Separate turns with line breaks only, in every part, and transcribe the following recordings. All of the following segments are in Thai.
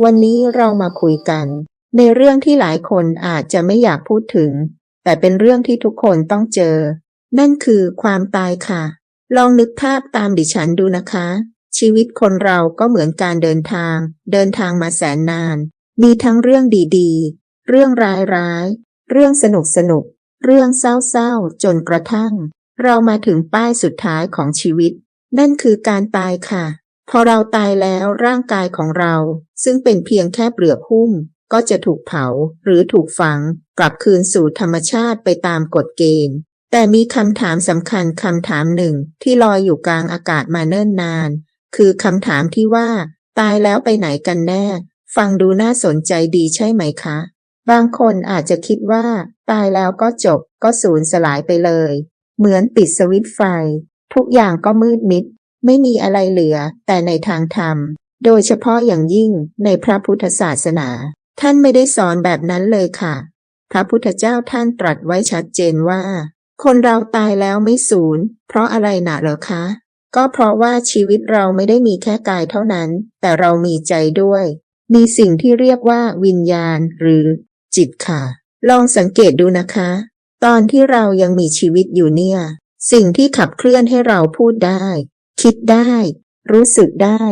วันนี้เรามาคุยกัน ในเรื่องที่หลายคนอาจจะไม่อยากพูดถึง แต่เป็นเรื่องที่ทุกคนต้องเจอ นั่นคือความตายค่ะ ลองนึกภาพตามดิฉันดูนะคะ ชีวิตคนเราก็เหมือนการเดินทาง เดินทางมาแสนนาน มีทั้งเรื่องดีๆ เรื่องร้ายๆ เรื่องสนุกสนุก เรื่องเศร้าๆ จนกระทั่ง เรามาถึงป้ายสุดท้ายของชีวิต นั่นคือการตายค่ะ พอเราตายแล้วร่างกายของเรา ซึ่งเป็นเพียงแค่เปลือกหุ้ม ก็จะถูกเผาหรือถูกฝัง กลับคืนสู่ธรรมชาติไปตามกฎเกณฑ์ แต่มีคำถามสำคัญคำถามหนึ่งที่ลอยอยู่กลางอากาศมาเนิ่นนาน คือคำถามที่ว่า ตายแล้วไปไหนกันแน่ ฟังดูน่าสนใจดีใช่ไหมคะ บางคนอาจจะคิดว่า ตายแล้วก็จบก็สูญสลายไปเลย เหมือนปิดสวิตไฟ ทุกอย่างก็มืดมิด ไม่มีอะไรเหลือ แต่ในทางธรรม โดยเฉพาะอย่างยิ่งในพระพุทธศาสนา ท่านไม่ได้สอนแบบนั้นเลยค่ะ พระพุทธเจ้าท่านตรัสไว้ชัดเจนว่า คนเราตายแล้วไม่สูญ เพราะอะไรหนะเหรอคะ ก็เพราะว่าชีวิตเราไม่ได้มีแค่กายเท่านั้น แต่เรามีใจด้วย มีสิ่งที่เรียกว่าวิญญาณหรือ จิตค่ะ ลองสังเกตดูนะคะ ตอนที่เรายังมีชีวิตอยู่เนี่ย สิ่งที่ขับเคลื่อนให้เราพูดได้ คิดได้ รู้สึกได้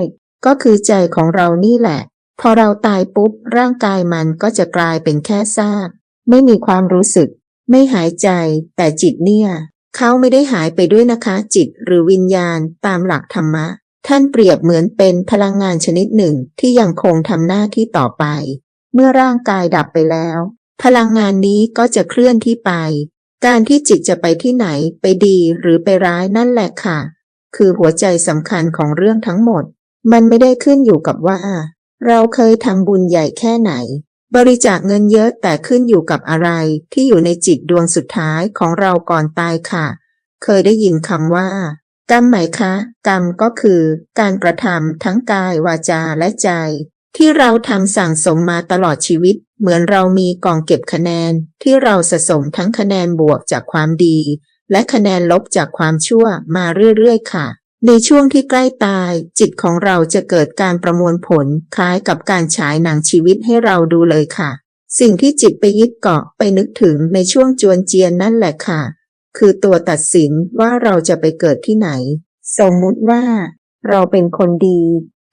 ก็คือใจของเรานี่แหละ พอเราตายปุ๊บ ร่างกายมันก็จะกลายเป็นแค่ซาก ไม่มีความรู้สึก ไม่หายใจ แต่จิตเนี่ย เขาไม่ได้หายไปด้วยนะคะ จิตหรือวิญญาณตามหลักธรรมะ ท่านเปรียบเหมือนเป็นพลังงานชนิดหนึ่งที่ยังคงทำหน้าที่ต่อไป เมื่อร่างกายดับไปแล้ว พลังงานนี้ก็จะเคลื่อนที่ไป การที่จิตจะไปที่ไหนไปดีหรือไปร้ายนั่นแหละค่ะ คือหัวใจสำคัญของเรื่องทั้งหมด มันไม่ได้ขึ้นอยู่กับว่า เราเคยทำบุญใหญ่แค่ไหน บริจาคเงินเยอะแต่ขึ้นอยู่กับอะไรที่อยู่ในจิตดวงสุดท้ายของเราก่อนตายค่ะ เคยได้ยินคำว่า กรรมไหมคะ กรรมก็คือการกระทำทั้งกายวาจาและใจ ที่เราทำสั่งสมมาตลอดชีวิต เหมือนเรามีกองเก็บคะแนนที่เราสะสมทั้งคะแนนบวกจากความดี และคะแนนลบจากความชั่วมาเรื่อยๆ ค่ะ ในช่วงที่ใกล้ตาย จิตของเราจะเกิดการประมวลผลคล้ายกับการฉายหนังชีวิตให้เราดูเลยค่ะ สิ่งที่จิตไปยึดเกาะไปนึกถึงในช่วงจวนเจียนนั่นแหละค่ะ คือตัวตัดสินว่าเราจะไปเกิดที่ไหน สมมุติว่า เราเป็นคนดี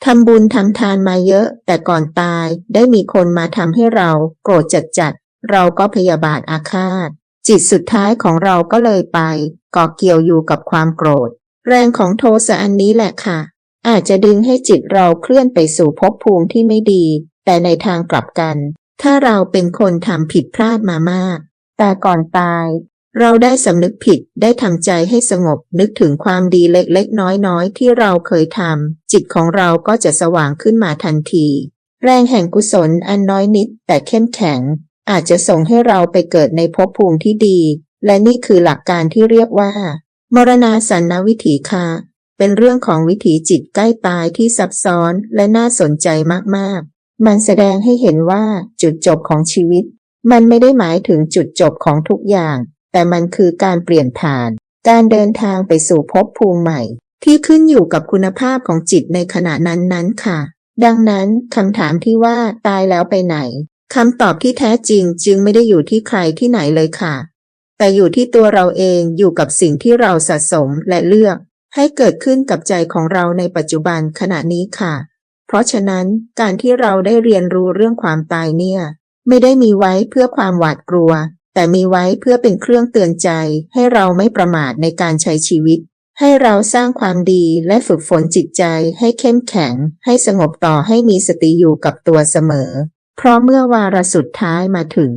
ทำบุญทำทานมาเยอะ แต่ก่อนตายได้มีคนมาทำให้เรา โกรธจัดจัดๆเราก็พยาบาทอาฆาต จิตสุดท้ายของเราก็เลยไปเก่อเกี่ยวอยู่กับความโกรธ แรงของโทสะอันนี้แหละค่ะ อาจจะดึงให้จิตเราเคลื่อนไปสู่ภพภูมิที่ไม่ดี แต่ในทางกลับกัน ถ้าเราเป็นคนทำผิดพลาดมามาก แต่ก่อนตาย เราได้สำนึกผิดได้ทำใจให้สงบนึกถึงความดีเล็กๆ น้อยๆ ที่เราเคยทำจิตของเราก็จะสว่างขึ้นมาทันที แรงแห่งกุศลอันน้อยนิดแต่เข้มแข็ง อาจจะส่งให้เราไปเกิดในภพภูมิที่ดี และนี่คือหลักการที่เรียกว่า มรณาสันนวิถีค่ะ เป็นเรื่องของวิถีจิตใกล้ตายที่ซับซ้อนและน่าสนใจมากๆ มันแสดงให้เห็นว่าจุดจบของชีวิต มันไม่ได้หมายถึงจุดจบของทุกอย่าง แต่มันคือการเปลี่ยนผ่าน การเดินทางไปสู่ภพภูมิใหม่ ที่ขึ้นอยู่กับคุณภาพของจิตในขณะนั้นๆค่ะ ดังนั้นคำถามที่ว่าตายแล้วไปไหน คำตอบที่แท้จริงจึงไม่ได้อยู่ที่ใครที่ไหนเลยค่ะ แต่อยู่ที่ตัวเราเองอยู่กับสิ่งที่เราสะสมและเลือก ให้เกิดขึ้นกับใจของเราในปัจจุบันขณะนี้ค่ะ เพราะฉะนั้นการที่เราได้เรียนรู้เรื่องความตายเนี่ย ไม่ได้มีไว้เพื่อความหวาดกลัว แต่มีไว้เพื่อเป็นเครื่องเตือนใจ ให้เราไม่ประมาทในการใช้ชีวิต ให้เราสร้างความดีและฝึกฝนจิตใจ ให้เข้มแข็ง ให้สงบต่อให้มีสติอยู่กับตัวเสมอ เพราะเมื่อวาระสุดท้ายมาถึง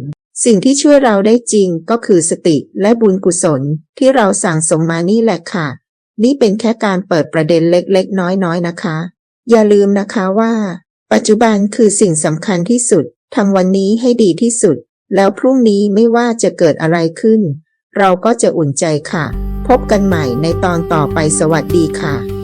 สิ่งที่ช่วยเราได้จริงก็คือสติและบุญกุศลที่เราสั่งสมมานี่แหละค่ะ นี่เป็นแค่การเปิดประเด็นเล็กๆ น้อยๆนะคะ อย่าลืมนะคะว่า ปัจจุบันคือสิ่งสำคัญที่สุดทำวันนี้ให้ดีที่สุด แล้วพรุ่งนี้ไม่ว่าจะเกิดอะไรขึ้น เราก็จะอุ่นใจค่ะ พบกันใหม่ในตอนต่อไปสวัสดีค่ะ